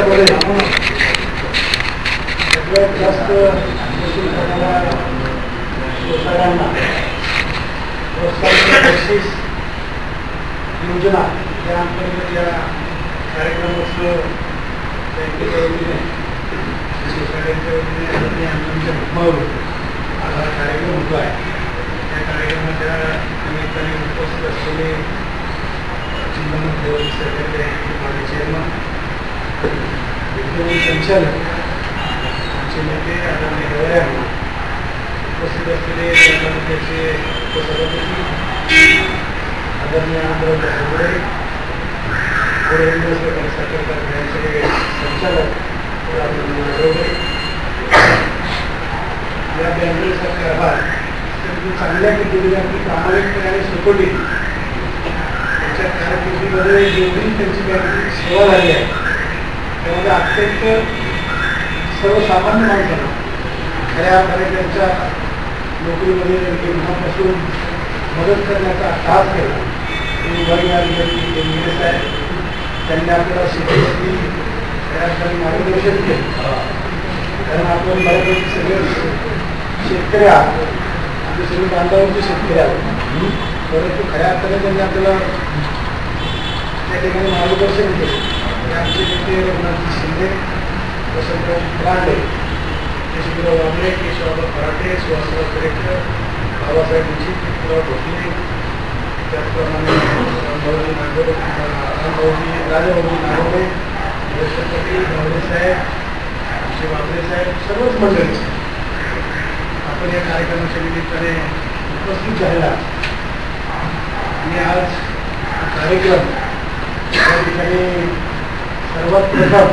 याच्यामध्ये सगळ्यात जास्त शोषण प्रोत्साहन बक्षीस योजना या अंतर्गत या कार्यक्रमाचं बँकेच्या वतीने वतीने आणि आमच्या हुकमावर आज हा कार्यक्रम होतो आहे त्या कार्यक्रमाच्या निमित्ताने उपस्थित असलेले चिंतामण देवळी सहकारी बँकेचे चेअरमन संचालक आमचे नेते आदरणीय हेवळे उपस्थित असलेले तालुक्याचे उपसभापती आदरणीय आनंदराव हेगडे गोरेंद्र साखर कारखान्याचे संचालक आदरणीय या बँकेसारखे आभार चांगल्या पद्धतीने आपली प्रामाणिकपणे आणि सपोटी त्यांच्या कारकिर्दीमध्ये जेवढी त्यांची बँकेची सेवा झाली आहे त्यामध्ये अत्यंत सर्वसामान्य माणसाला खऱ्या अर्थाने त्यांच्या नोकरीमध्ये गेल्यापासून मदत करण्याचा अट्टहास केला. ते विभागीय केंद्रीय साहेब त्यांनी आपल्याला शेतीसाठी खऱ्या मार्गदर्शन केलं. कारण आपण बऱ्यापैकी सगळे शेतकरी आहोत. आम्ही सगळे बांधावरचे शेतकरी आहोत. परंतु खऱ्या अर्थाने त्यांनी आपल्याला त्या ठिकाणी मार्गदर्शन केलं. आणि आमचे नेते रघुनाथजी शिंदे वसंतराव लांडे केशवराव वांबळे केशवराव फराटे सुहासराव करेकर बाबासाहेब मुंशी पिंपराव भोसले त्याचप्रमाणे रामभाऊजी नागोडे रामभाऊजी राजाभाऊजी नागोडे छत्रपती गावडे साहेब आमचे वाबळे साहेब सर्वच मंडळी आपण या कार्यक्रमाच्या निमित्ताने उपस्थित झालेला आणि आज कार्यक्रम या ठिकाणी सर्वात प्रथम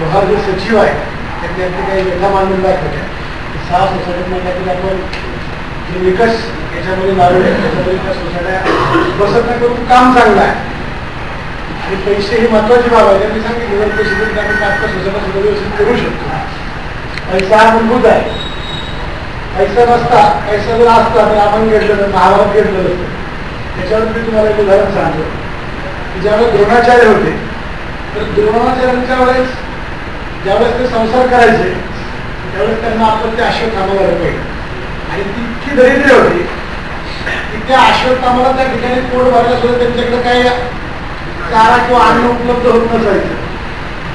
लोहार जे सचिव आहे त्यातल्या काही व्यथा मांडून दाखवल्या सहा सोसायटीमध्ये आपण जे निकष याच्यामध्ये लावले त्याच्यामध्ये त्या सोसायट्या बसत नाही करून काम चांगलं आहे. आणि पैसे ही महत्वाची बाब आहे त्यांनी सांगितलं जर पैसे देऊन आपण पाच पाच सोसायट्या सुद्धा व्यवस्थित करू शकतो. पैसा हा मूलभूत आहे. पैसा नसता पैसा जर असता तर आपण घेतलं तर महाभारत घेतलं नसतं. त्याच्यावर मी तुम्हाला एक उदाहरण सांगतो. ज्यावेळेस द्रोणाचार्य होते तर द्रोणाचार्यांच्या वेळेस ज्यावेळेस ते संसार करायचे त्यावेळेस त्यांना आपण ते अश्वत्थामाला पाहिजे आणि ती इतकी दरिद्र होती की त्या अश्वत्थामाला त्या ठिकाणी पोट भरल्या सुद्धा त्यांच्याकडे काही चारा किंवा अन्न उपलब्ध होत नसायचं.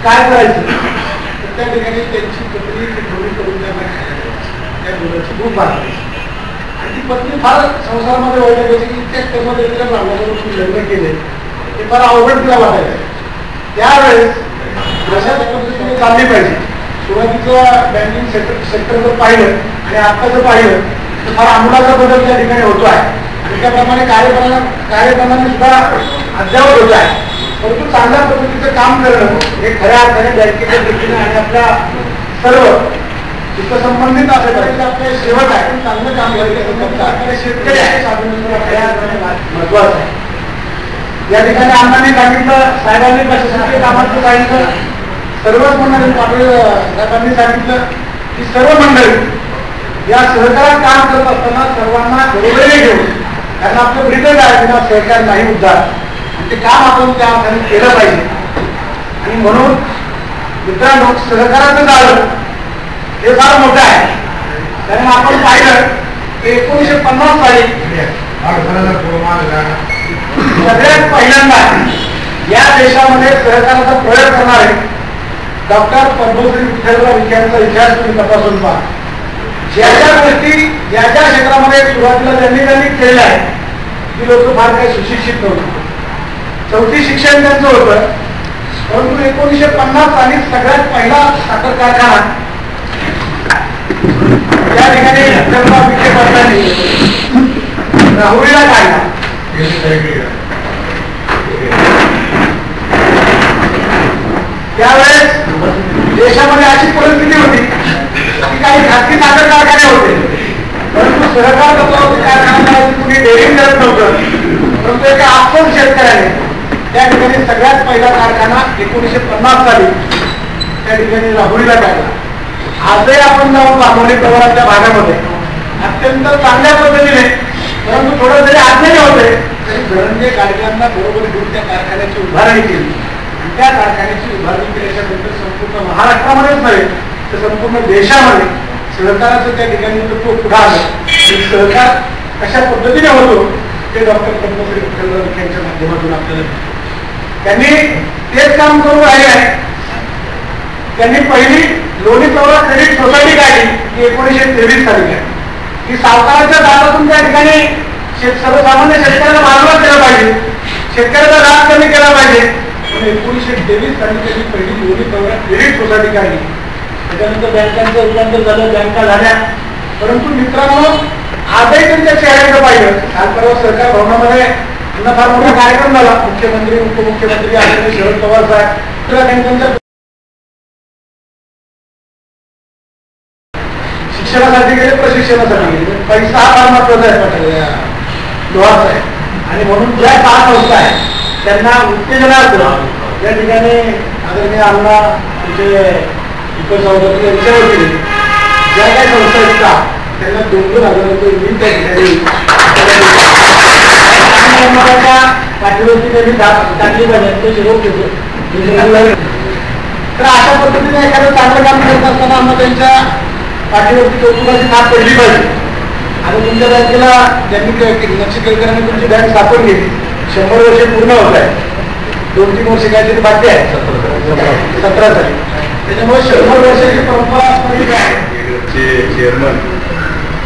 काय करायचं? तर त्या ठिकाणी त्यांची पत्नी ती करून त्यांना खायला त्या मुलाची खूप बांधायची आणि ती पत्नी फार संसारामध्ये वाईट होती की त्या कर्मदेवीच्या ब्राह्मणाबरोबर लग्न केले. ते फार अवघड तिला वाटायचं त्यावेळेस अशा पद्धतीने चालली पाहिजे. सुरुवातीचं बँकिंग सेक्टर सेक्टर जर पाहिलं आणि आता जर पाहिलं तर फार आमूलाचा बदल त्या ठिकाणी होतो आहे. आणि त्याप्रमाणे कार्यप्रणाली कार्यप्रणाली सुद्धा अद्यावत होत आहे. परंतु चांगल्या पद्धतीचं काम करणं हे खऱ्या अर्थाने बँकेच्या दृष्टीने आणि आपल्या सर्व तिथं संबंधित असं करायचं आपले सेवक आहे पण चांगलं काम करायचं शेतकरी आहे आपल्या महत्वाचं आहे. या ठिकाणी अण्णाने सांगितलं साहेबांनी प्रशासकीय कामाचं सांगितलं सर्वच मंडळी पाटील साहेबांनी सांगितलं की सर्व मंडळी या सहकारात काम करत असताना सर्वांना बरोबरीने घेऊन कारण आपलं ब्रिटन आहे किंवा सहकार नाही उद्धार. आणि ते काम आपण त्या अर्थाने केलं पाहिजे. आणि म्हणून मित्रांनो सहकाराचं जाळं हे फार मोठं आहे. कारण आपण पाहिलं की एकोणीसशे पन्नास साली सगळ्यात पहिल्यांदा या देशामध्ये सहकाराचा प्रयोग करणारे डॉक्टर पद्मश्री विठ्ठलराव विखे इतिहास तुम्ही तपासून पहा. ज्या ज्या गोष्टी ज्या ज्या क्षेत्रामध्ये सुरुवातीला त्यांनी त्यांनी केलेल्या आहे ती लोक फार काही सुशिक्षित नव्हती. चौथी शिक्षण त्यांचं होतं परंतु एकोणीसशे पन्नास साली सगळ्यात पहिला साखर कारखाना त्या ठिकाणी विठ्ठलराव विखे पाटलांनी राहुरीला काढला. त्यावेळेस देशामध्ये अशी परिस्थिती होती की काही खासगी साखर कारखाने होते. परंतु सहकार कुणी डेअरिंग करत नव्हतं. परंतु एका आपण शेतकऱ्याने त्या ठिकाणी सगळ्यात पहिला कारखाना एकोणीसशे पन्नास साली त्या ठिकाणी राहुरीला काढला. आजही आपण जाऊन बांबोली प्रवाराच्या भागामध्ये. अत्यंत चांगल्या पद्धतीने परंतु थोडं जरी आज्ञाने होते तरी धरणजे गाडग्यांना बरोबर घेऊन त्या कारखान्याची उभारणी केली. त्या कारखान्याची उभारणी केल्याच्यानंतर संपूर्ण महाराष्ट्रामध्येच नव्हे तर संपूर्ण देशामध्ये सहकाराचं त्या ठिकाणी तो पुढे आलं. आणि सहकार कशा पद्धतीने होतो ते डॉक्टर पद्मश्री विठ्ठल यांच्या माध्यमातून आपल्याला त्यांनी तेच काम करून राहिले आहे. त्यांनी पहिली लोणी चौरा क्रेडिट सोसायटी काढली ती एकोणीसशे तेवीस साली आहे. की सावकाराच्या दारातून त्या ठिकाणी शेत सर्वसामान्य शेतकऱ्याला मागवा केला पाहिजे. शेतकऱ्याचा लाभ कमी केला पाहिजे. एकोणीसशे तेवीस साली त्यांनी पहिली लोणी चौरा क्रेडिट सोसायटी काढली त्याच्यानंतर बँकांचं रूपांतर झालं बँका झाल्या. परंतु मित्रांनो आजही त्यांच्या चेहऱ्याकडे पाहिलं काल परवा सरकार भवनामध्ये त्यांना फार मोठा कार्यक्रम झाला. मुख्यमंत्री उपमुख्यमंत्री आदरणीय शरद पवार साहेब तर त्यांच्या शिक्षणासाठी गेले प्रशिक्षणासाठी गेले. पैसा हा फार महत्त्वाचा आहे पाटील. लोहाचा आहे आणि म्हणून ज्या सहा संस्था आहेत त्यांना उत्तेजनार्थ या ठिकाणी आदरणीय अण्णा आमचे दीपक चौधरी यांच्या ज्या काही संस्था आहेत त्यांना दोन दोन हजार रुपये मी त्या ठिकाणी पाठीवरती त्यांनी टा- टाकली पाहिजे. ते शिरोप घेतो तर अशा पद्धतीने एखादं चांगलं काम करत असताना आम्हाला त्यांच्या पाठीवरती कौतुकाची थाप पडली पाहिजे. आता तुमच्या बँकेला ज्यांनी लक्ष केंद्राने तुमची बँक स्थापन केली शंभर वर्षे पूर्ण होत आहे. दोन तीन वर्ष काहीतरी बाकी आहे. सतरा साली. त्याच्यामुळे शंभर वर्षाची परंपरा चे चेअरमन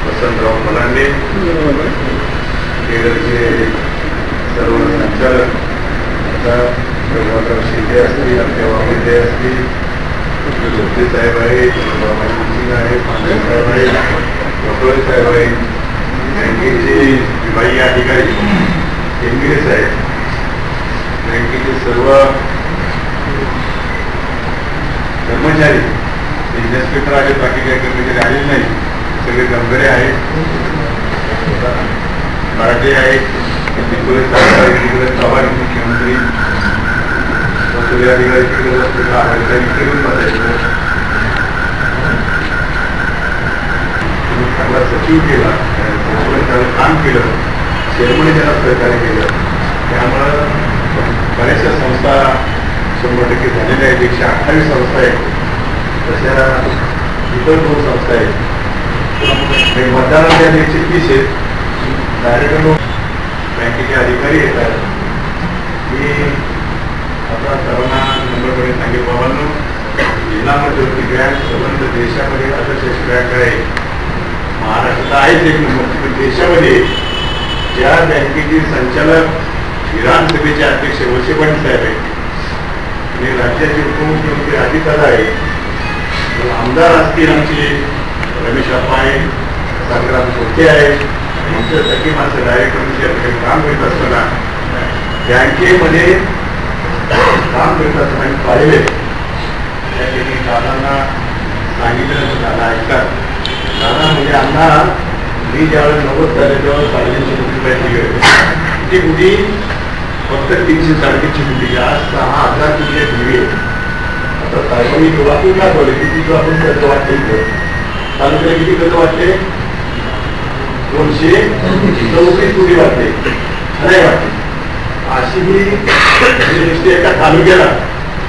वसंतराव फलांडे केरळचे सर्व संचालक आता प्रभाकर शिंदे असतील आमच्या वामेदे असतील झोपे साहेब आहेत बाबा सिंग आहे पांडे साहेब आहेत डॉक्टर साहेब आहेत बँकेचे विभागीय अधिकारी केंद्रीय साहेब बँकेचे कर्मचारी इन्स्पेक्टर आले बाकी काही कर्मचारी आलेले नाही. सगळे गंभीरे आहेत. मराठे आहेत. तिकडे मुख्यमंत्री तुम्ही चांगला सचिव केला. काम केलं. चेअरमने त्याला सहकार्य केलं. त्यामुळं बऱ्याचशा संस्था शंभर टक्के झालेल्या आहेत. एकशे अठ्ठावीस संस्था आहेत. तशा इतर दोन संस्था आहेत. आणि मतदानाच्या एकशे तीस आहेत. डायरेक्ट बँकेचे अधिकारी येतात. मी आता सर्वांना नंबरकडे सांगेल. बाबांनो जिल्हा मध्यवर्ती बँक संबंध देशामध्ये आदर्श बँक आहे. महाराष्ट्रात आहेच एक नंबर पण देशामध्ये ज्या बँकेचे संचालक विधानसभेचे अध्यक्ष वळसे पाटील साहेब आहेत. आणि राज्याचे उपमुख्यमंत्री अजितदादा आहेत. आमदार असतील आमचे रमेश अप्पा आहे संग्राम सोते आहेत. आमच्या सगळी माणसं डायरेक्ट कर्मचारी काम करत असताना बँकेमध्ये काम करत असताना आम्ही पाहिले त्या ठिकाणी दादांना सांगितलं दादा ऐकतात. दादा म्हणजे आम्हाला मी ज्यावेळेस नव्वद झाले तेव्हा साडेतीनशे कोटी रुपयाची वेळ ती कुठे? फक्त तीनशे साडेतीनशे कोटी आज सहा हजार कोटी ठेवी आहे आता साहेबांनी डोळातून दाखवले किती जो आपण कर्ज वाटते इथं? तालुक्याला किती कर्ज वाटते दोनशे चौतीस कोटी वाटते नाही वाटते अशी ही दृष्टी एका तालुक्याला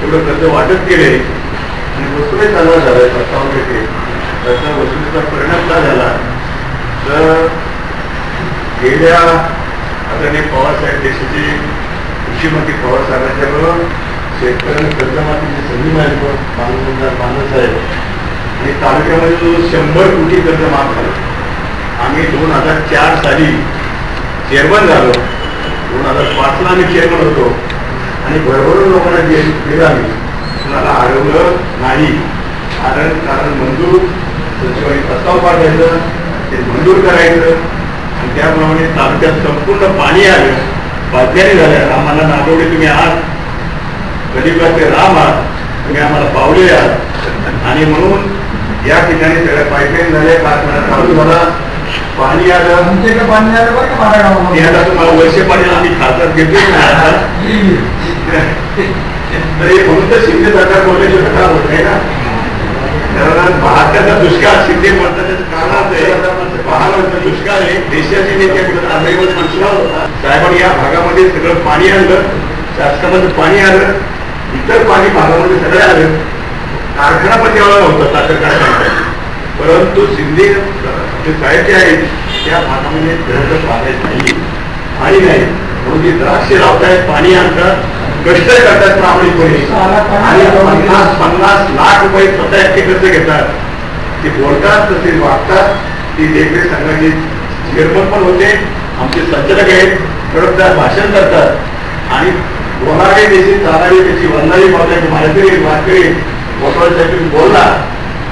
एवढं कर्ज वाटत गेले आणि वस्तूने चांगला झाला सत्तावन्न टक्के त्याचा वस्तूचा परिणाम काय झाला? तर गेल्या आदरणीय पवारसाहेब देशाचे कृषीमंत्री पवारसाहेबांच्या बरोबर शेतकऱ्यांना कर्जमाफीची संधी मिळाली बांधवदार आहे आणि तालुक्यामध्ये जो शंभर कोटी कर्ज माफ झालं. आम्ही दोन हजार चार साली चेअरमन झालो. दोन हजार पाचला आम्ही चेअरमन होतो. आणि भरभरून लोकांना जे दिलं आम्ही कुणाला हरवलं नाही. कारण कारण मंजूर सचिवांनी प्रस्ताव पाठवायचं ते मंजूर करायचं. आणि त्याप्रमाणे तालुक्यात संपूर्ण पाणी आलं. बादल्याने झाल्या आम्हाला नागवडे तुम्ही आहात. गरीबाचे राम आहात. तुम्ही आम्हाला पावले आहात. आणि म्हणून या ठिकाणी सगळ्या झाल्या कारखान्यात चालू झाला पाणी आलं. आमच्या पाणी आलं बरं का. आता तुम्हाला वर्षे पाणी आम्ही खातात घेतले नाही आता. तर हे म्हणून तर शिंदे सरकार बोलल्याचे घटना होत नाही ना. कारण भारताचा दुष्काळ शिंदे म्हणतात. आहे दुष्काळ आहे देशाचे नेते आंध्रमध्ये म्हणला होता साहेबांनी या भागामध्ये सगळं पाणी आणलं शासनामध्ये पाणी आलं इतर पाणी भागामध्ये सगळं आलं कारखाना पण तेवढा होता साखर कारखाना. परंतु शिंदे जे साहेब जे आहेत त्या भागामध्ये खरंच पाण्यात नाही पाणी नाही. म्हणून ते द्राक्ष लावतायत पाणी आणतात. कष्ट करतात प्रामाणिकपणे आणि पन्नास पन्नास लाख रुपये स्वतः एकटे खर्च घेतात. ते बोलतात तसे वागतात. ती देखरेख संघाचे चेअरमन पण होते. आमचे संचालक आहेत. कडकदार भाषण करतात. आणि बोलावे त्याची चालावी त्याची वंदावी बोलायची माळकरी वारकरी मोठवासाठी बोलला.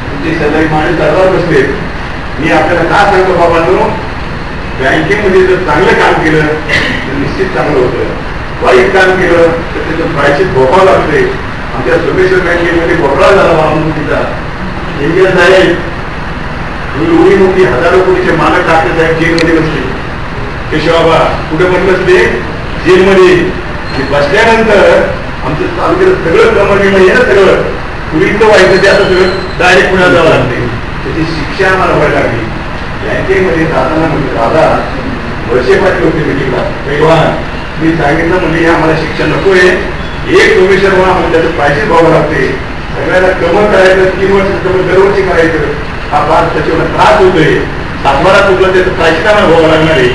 तुमची सगळी माणूस दरबार बसले. मी आपल्याला का सांगतो बाबांनो? बँकेमध्ये जर चांगलं काम केलं तर निश्चित चांगलं होतं. वाईट काम केलं तर त्याचं प्रायचित भोगावं लागते आमच्या सोमेश्वर बँकेमध्ये भोपळा झाला वाहतुकीचा इंजिनियर साहेब एवढी मोठी हजारो कोटीचे मालक टाकले साहेब जेलमध्ये बसले. केशवाबा कुठे पण बसले? जेलमध्ये. बसल्यानंतर आमचं चालू सगळं कमर आहे ना सगळं. पूर्वी व्हायचं ते आता सगळं डायरेक्ट पुण्यात जावं लागते त्याची शिक्षा आम्हाला व्हायला लागली. बँकेमध्ये दादाला म्हणजे दादा वर्षे पाठी होते मिटिंगला तेव्हा मी सांगितलं म्हणजे आम्हाला शिक्षा नको आहे एक कमिशन म्हणून आम्हाला त्याचं पाहिजे भाव लागते. सगळ्यांना कमर करायचं तीन वर्ष कमर दरवर्षी करायचं. हा फार त्याच्यावर त्रास होतोय. सातबारा चुकलं त्याचं प्रायचित भोगावं लागणार आहे.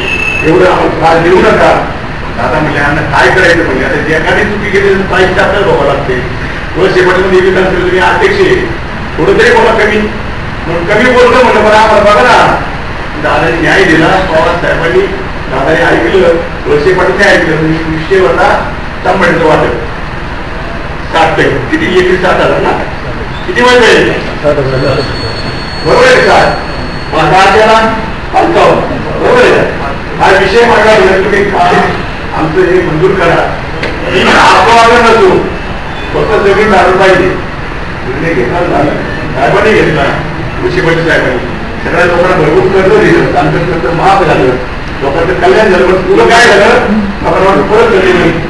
एवढं आम्हाला त्रास देऊ नका. दादा म्हणजे यांना काय करायचं म्हणजे? आता जे एखादी चुकी केली तर प्रायचित आपल्याला भोगावं लागते. थोडं शेवटमध्ये विकास असेल तुम्ही अध्यक्ष आहे. थोडं तरी बोला कमी. म्हणून कमी बोलतो म्हणलं मला आम्हाला बघा ना. दादाने न्याय दिला. पवार साहेबांनी दादाने ऐकलं. तुळशी पाटील ऐकलं. म्हणजे विषय होता तांबडीचं वाटत सात टक्के किती? एकवीस सात हजार ना? किती वाजता बरोबर आहे का? माझा आज्याला पंचावन्न बरोबर आहे हा विषय माझा तुम्ही काय आमचं हे मंजूर करा. आपण नसू. फक्त जमीन झालं पाहिजे. निर्णय घेतला झाला साहेबांनी घेतला. कृषी मंत्री साहेबांनी. सगळ्या लोकांना भरपूर कर्ज दिलं. आमचं कर्ज माफ झालं. लोकांचं कल्याण झालं. पण तुला काय झालं? लोकांना परत कर्ज